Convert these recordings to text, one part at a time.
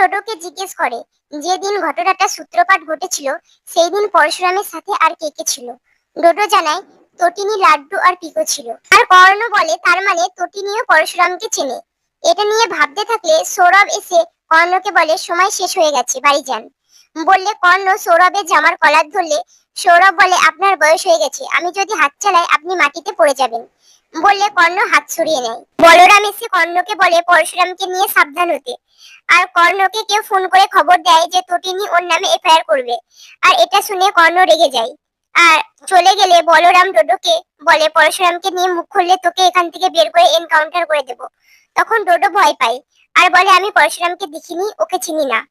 ডোডোকে জিজ্ঞেস করে যেদিন ঘটনাটা সূত্রপাত ঘটেছিল সেই দিন পরশুরামের সাথে আর কে কে ছিল? ডোডো জানায় তটিনী লাড্ডু আর পিকো ছিল। আর কর্ণ বলে, তার মানে তটিনীও পরশুরামকে চেনে। এটা নিয়ে ভাবতে থাকলে সৌরভ এসে কর্ণকে বলে, সময় শেষ হয়ে গেছে, বাড়ি যান। বললে, কর্ণ, সৌরভের জামার কলার ধরলে সৌরভ বলে, আপনার বয়স হয়ে গেছে। আমি যদি হাত চালাই, আপনি মাটিতে পড়ে যাবেন। বললে কর্ণ হাত ছড়িয়ে নেয়। বলরাম এসে কর্ণকে বলে, পরশুরামকে নিয়ে সাবধান হতে। আর কর্ণকে কেউ ফোন করে খবর দেয় যে তটিনী ওর নামে এফআইআর করবে। আর এটা শুনে কর্ণ রেগে যায়। আর চলে গেলে বলরাম ডোডোকে বলে, পরশুরামকে নিয়ে মুখ খুললে তোকে এখান থেকে বের করে এনকাউন্টার করে দেব। তখন ডোডো ভয় পায়। আর বলে, আমি পরশুরামকে দেখিনি, ওকে চিনি না।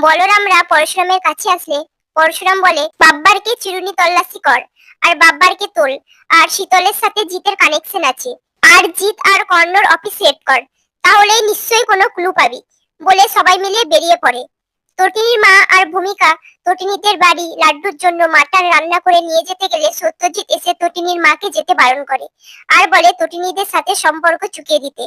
বলরামরা পরশুরামের কাছে আসলে পরশুরাম বলে, বাব্বারকে চিরুনি তল্লাশি কর, আর বাব্বারকে তোল, আর শীতলের সাথে জিতের কানেকশন আছে। আর জিত আর কর্ণর অফিস সেট কর, তাহলেই নিশ্চয়ই কোনো ক্লু পাবি, বলে সবাই মিলে বেরিয়ে পড়ে। তটিনীর মা আর ভূমিকা, তটিনীদের বাড়ি, লাড্ডুর জন্য মাটন রান্না করে নিয়ে যেতে গেলে সত্যজিৎ এসে তটিনীর মাকে যেতে বারণ করে, আর বলে তটিনীদের সাথে সম্পর্ক চুকিয়ে দিতে,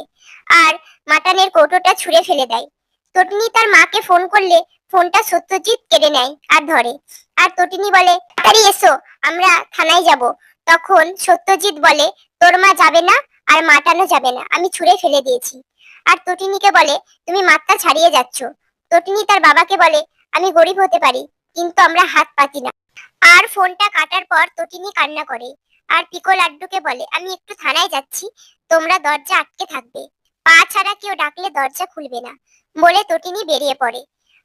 আর মাটনের কৌটোটা ছুঁড়ে ফেলে দেয়। তটিনী তার মাকে ফোন করলে ফোনটা সত্যজিৎ কেড়ে নেয় আর ধরে। আর তটিনী বলে তাড়াতাড়ি এসো, আমরা থানায় যাব। তখন সত্যজিৎ বলে, তোর মা যাবে না আর মাটানো যাবে না, আমি ছুঁড়ে ফেলে দিয়েছি। আর তটিনীকে বলে, তুমি মাত্রা ছাড়িয়ে যাচ্ছ। তটিনী তার বাবাকে বলে, আমি গরিব হতে পারি, কিন্তু আমরা হাত পাতি না। আর ফোনটা কাটার পর তটিনী কান্না করে। আর পিকো লাড্ডুকে বলে, আমি একটু থানায় যাচ্ছি, তোমরা দরজা আটকে থাকবে। পা ছাড়া কেউ ডাকলে দরজা খুলবে না। বলে তটিনী বেরিয়ে পড়ে।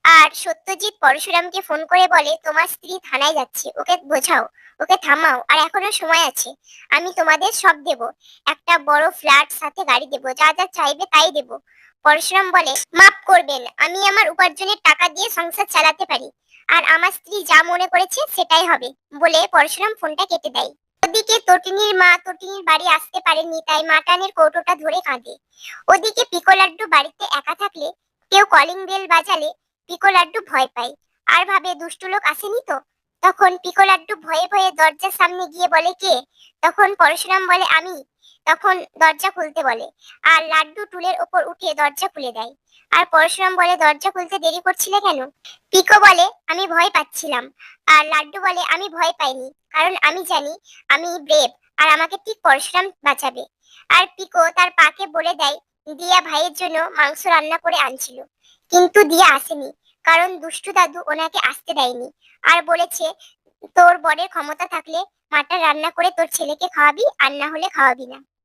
আর সত্যজিৎ পরশুরামকে ফোন করে বলে, তোমার স্ত্রী থানায় যাচ্ছে, ওকে বোঝাও, ওকে থামাও, আর এখনও সময় আছে, আমি তোমাদের সব দেব। একটা বড় ফ্ল্যাট সাথে গাড়ি দেব, যা যা চাইবে তাই দেব। পরশুরাম বলে, মাফ করবেন, আমি আমার উপার্জনের টাকা দিয়ে সংসার চালাতে পারি, আর আমার স্ত্রী যা মনে করেছে সেটাই হবে, বলে পরশুরাম ফোনটা কেটে দেয়। ওদিকে তটিনীর মা তটিনীর বাড়ি আসতে পারেনি, তাই মাটানের কৌটোটা ধরে কাঁদে। ওদিকে পিকো লাড্ডু বাড়িতে একা থাকলে, কেউ কলিং বেল বাজালে, পিকো লাড্ডু ভয় পায়। আর ভাবে দুষ্টু লোক আসেনি তো? তখন পিকো লাড্ডু ভয়ে ভয়ে দরজার সামনে গিয়ে বলে, কে? তখন পরশুরাম বলে, আমি। তখন দরজা খুলতে বলে। আর লাড্ডু টুলের ওপর উঠে দরজা খুলে দেয়। আর পরশুরাম বলে, দরজা খুলতে দেরি করছিলে কেন? পিকো বলে, আমি ভয় পাচ্ছিলাম। আর লাড্ডু বলে, আমি ভয় পাইনি, কারণ আমি জানি, আমি ব্রেভ আর আমাকে ঠিক পরশুরাম বাঁচাবে। আর পিকো তার পাকে বলে দেয়, দিয়া ভাইয়ের জন্য মাংস রান্না করে আনছিল, কিন্তু দিয়া আসেনি, কারণ দুষ্টু দাদু ওনাকে আসতে দেয়নি। আর বলেছে, তোর বরের ক্ষমতা থাকলে মাটা রান্না করে তোর ছেলেকে খাওয়াবি, আর না হলে খাওয়াবি না।